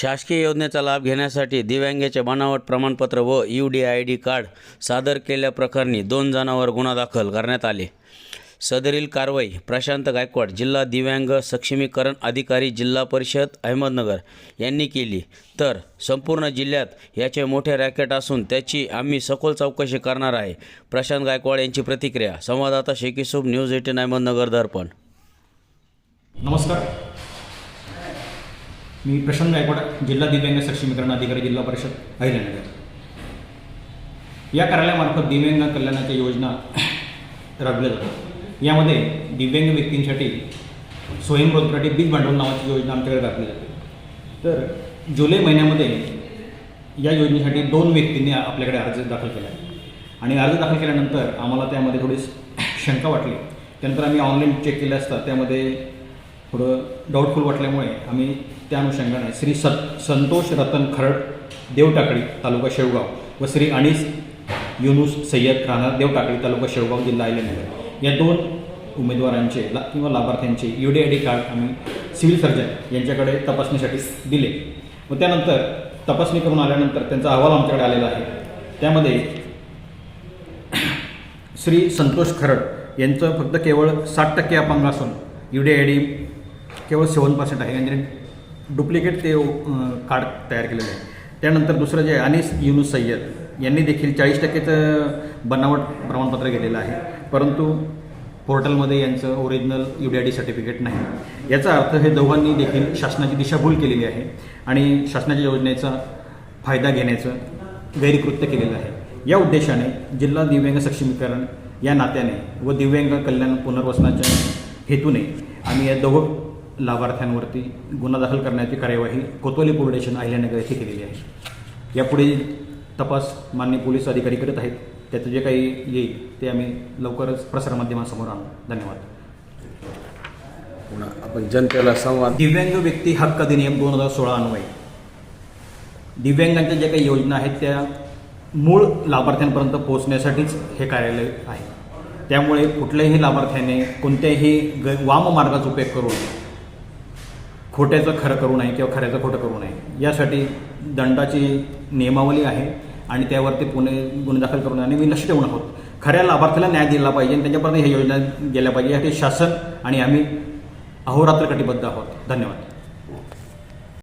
शासकीय योजनेचा लाभ घेण्यासाठी दिव्यांगाचे बनावट प्रमाणपत्र व U D I D card सादर केल्याप्रकरणी दोन जणांवर गुन्हा दाखल करण्यात आले. सदरील कारवाई प्रशांत गायकवाड जिल्हा दिव्यांग सक्षमीकरण अधिकारी जिल्हा परिषद अहमदनगर यांनी केली. तर संपूर्ण जिल्ह्यात याचे मोठे रॅकेट असून त्याची आम्ही सखोल चौकशी करणार आहे. प्रशांत गायकवाड यांची प्रतिक्रिया संवाददाता शेख न्यूज एटीन अहमदनगर दर्पण. नमस्कार. मी प्रशांत गायकवाड जिल्हा दिव्यांग सक्षमीकरण अधिकारी जिल्हा परिषद अहिल्यानगर. या कार्यालयामार्फत दिव्यांग कल्याणाच्या योजना राबविल्या जातात. यामध्ये दिव्यांग व्यक्तींसाठी स्वयंरोजगारासाठी बीज भांडवल नावाची योजना आमच्याकडे राबली जाते. तर जुलै महिन्यामध्ये या योजनेसाठी दोन व्यक्तींनी आपल्याकडे अर्ज दाखल केला आणि अर्ज दाखल केल्यानंतर आम्हाला त्यामध्ये थोडी शंका वाटली. त्यानंतर आम्ही ऑनलाईन चेक केले असता त्यामध्ये थोडं डाऊटफुल वाटल्यामुळे आम्ही त्या अनुषंगाने श्री सत संतोष रतन खरड देवटाकळी तालुका शेवगाव व श्री अनिस युनुस सय्यद राहणार देवटाकळी तालुका शेवगाव जिल्हा अहिल्यानगर या दोन उमेदवारांचे ला किंवा लाभार्थ्यांचे U D I D card आम्ही सिव्हिल सर्जन यांच्याकडे तपासणीसाठी दिले. व त्यानंतर तपासणी करून आल्यानंतर त्यांचा अहवाल आमच्याकडे आलेला आहे. त्यामध्ये श्री संतोष खरड यांचं फक्त केवळ साठ टक्के अपंग असून यू डी आय डी केवळ सेवन पर्सेंट आहे. आणि डुप्लिकेट ते कार्ड तयार केलेलं आहे. त्यानंतर दुसरं जे अनिस युनुस सय्यद यांनी देखील चाळीस टक्केचं बनावट प्रमाणपत्र घेतलेलं आहे. परंतु पोर्टलमध्ये यांचं original U D I D certificate नाही. याचा अर्थ हे दोघांनी देखील शासनाची दिशाभूल केलेली आहे आणि शासनाच्या योजनेचा फायदा घेण्याचं गैरकृत्य केलेलं आहे. या उद्देशाने जिल्हा दिव्यांग सक्षमीकरण या नात्याने व दिव्यांग कल्याण पुनर्वसनाच्या हेतूने आम्ही या दोघं लाभार्थ्यांवरती गुन्हा दाखल करण्याची कार्यवाही कोतवाली पोलीस स्टेशन अहिल्यानगर येथे केलेली आहे. यापुढे तपास मान्य पोलीस अधिकारी करत आहेत. त्याचं जे काही येईल ते आम्ही लवकरच प्रसारमाध्यमांसमोर आणू. धन्यवाद. पुन्हा आपण जनतेला संवाद. दिव्यांग व्यक्ती हक्क अधिनियम दोन हजार सोळा अन्वये. दिव्यांगांच्या ज्या काही योजना आहेत त्या मूळ लाभार्थ्यांपर्यंत पोहोचण्यासाठीच हे कार्यालय आहे. त्यामुळे कुठल्याही लाभार्थ्याने कोणत्याही ग वाम मार्गाचा उपयोग करून खोट्याचं खरं करू नये किंवा खऱ्याचं खोटं करू नये. यासाठी दंडाची नियमावली आहे आणि त्यावरती पुणे गुन्हे दाखल करून आणि मी लक्ष ठेवून आहोत. खऱ्या लाभार्थ्याला न्याय दिला पाहिजे आणि त्यांच्यापर्यंत ह्या योजना गेल्या पाहिजे. यासाठी शासन आणि आम्ही अहोरात्र कटिबद्ध आहोत. धन्यवाद.